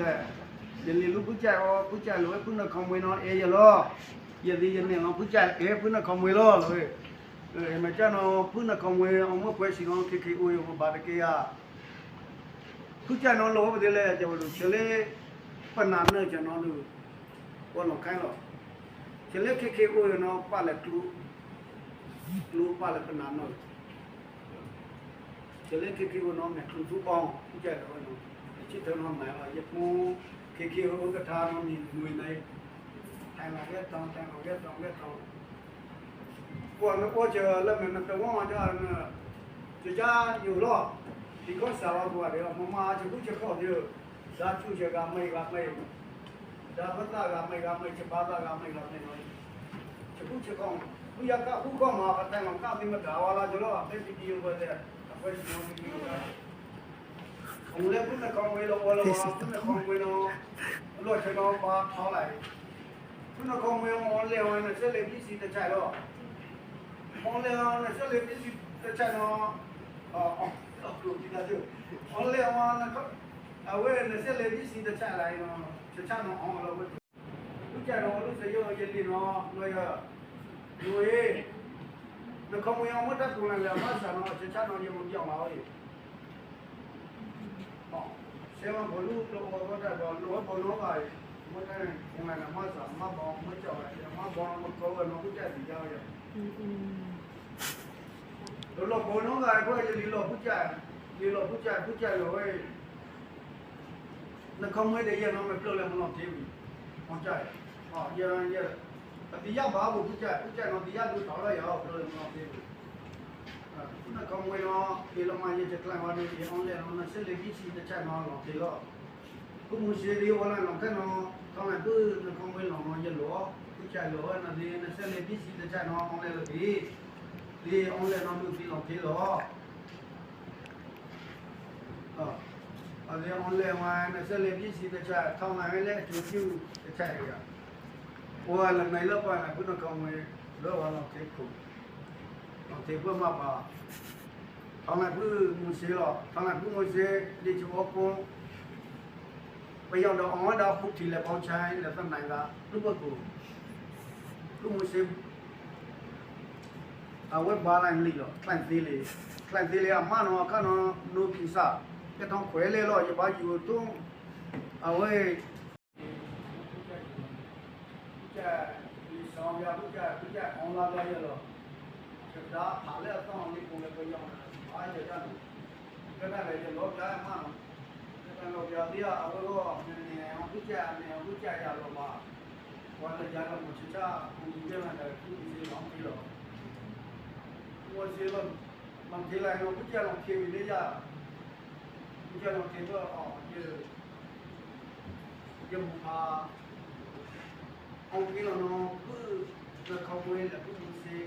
လေယနေ့လူပူကြရောပူကြလို့ခုနခေါမွေးနော်အေးရလောယဒီယနေ့နော်ပူကြအေးခုနခေါမွေးလောလို့အဲမကြနော်ခုနခေါမွေးအောင်မပွဲစီနော်ခေခေအိုးရောဘာတကေရခုကြနော်လောဘတယ်လေကျလို့ချလေပနာနဲ့ကျွန်တော်တို့ဘောလုံးခိုင်းလို့ချလေခေခေအိုးရောပါလေတူလူပါလေပနာနော်ကျလေခေခေကိုနော်နဲ့သူသူပေါင်းကြတယ်နော် ဖြစ်တော်မှာရပူခေခေဥက္ကဋ္ဌမမီငွေနိုင်ထိုင်လာရတောင်းတောင်းရတောင်းရတောင်းကိုယ်ကတော့ကြာလက်မနဲ့တော့မှကြာနေကြာอยู่တော့ဒီကောစာဝါကွာတယ်မမချခုချက်ခေါ်ပြီးဇာချူချက်ကမိတ်ကမိတ်ဒါပတာကမိတ်ကမိတ်ချပါတာကမိတ်ကမိတ်ချခုချက်ကောင်းသူရကခုကောင်းမှာပတ်တယ်မှာကတိမဒါဝါလာကြလို့အသက်ဒီဒီဘယ်တဲ့အဖက်ရှင်ဒီဒီ ငူလည်းခုနကောင်းဝေးလို့ဘောလုံးကခုနကောင်းဝေးလို့လို့ကျွန်တော်ပါထောင်းလိုက်ခုနကောင်းဝေးမော်လေဝင်ဆက်လေပြည်စီတချိုင်တော့မော်လေဝင်ဆက်လေပြည်စီတချိုင်တော့အော်အော်ကိုဒီနာကျမော်လေဝင်အဝေးနဲ့ဆက်လေပြည်စီတချိုင်လိုက်တော့ချက်ချောင်းအောင်လို့ခုကြတော့လို့စရောရည်လင်းတော့လို့ရလူရေးနှကောင်းဝေးအောင်မတ်တူလာလာမဆန်တော့ချက်ချောင်းရေမပြောင်းပါဘူး บอกเชื่อว่าลูกตัวก็ได้บอลรู้บอลรู้ไปมันได้ยังไงนะมาสามมาบองมาจ่อยมาบองมันโกงมันก็จะสีเยาอย่างตัวหลบโบน้องไงเพื่อจะดีหลบผู้ชายรีหลบผู้ชายผู้ชายเลยนั่นเขาไม่ได้ยังน้องไม่เปลือยมันหลอกทีมมองใจอ๋อเยอะเยอะแต่ที่ยากบ้าบุผู้ชายผู้ชายน้องที่ยากดูเขาเลยเหรอเปลือยมันหลอกทีม 那讲为了为了嘛，也就来话的，也往来往那些来一起的菜嘛，老对了。不没学的话呢，老看咯，当然不那讲为了嘛，也罗，不菜罗那的那些来一起的菜嘛，往来了的，的往来那没比老对了。啊，啊，的往来嘛，那些来一起的菜，当然来就就的菜呀。我那没了吧，不能讲为了话老辛苦。 လေဝါနဲ့ဆက်လက်ပြီးစီတဲ့ချက်ထောင်းနိုင်လေကျူကျူတဲ့ချက်ရဟိုကလည်းနိုင်တော့ပါလားခုနကောင်ဝေလောဝါတော့ခေခုတော့ဒီဘက်မှာပါထောင်းလိုက်ဘူးမစီတော့ထောင်းလိုက်ဘူးမစီဒီချောကုန်းပယောတော့အောင်တော့ဖုတ်တီလည်းပေါချိုင်းလည်း శుద్ధ ఫలేస్తాం అన్ని పోయిపోయాం ఆయుధాలు ఇక్కడ వెళ్ళి లోపలేమా เราเดียวเดียวเอาลูกเนี่ยเนี่ยผู้ชายเนี่ยผู้ชายอยากลงมาวันละยาลงมาชิ้นช้าคุณเจียวมันจะคุณซื้อของที่หรอวันซื้อลงบางทีแรเราผู้ชายลงเทียบได้ยากผู้ชายลงเทียบก็ออกเยอะเยอะมาเอาที่เราเนาะคือจะขโมยแล้วก็มีเสีย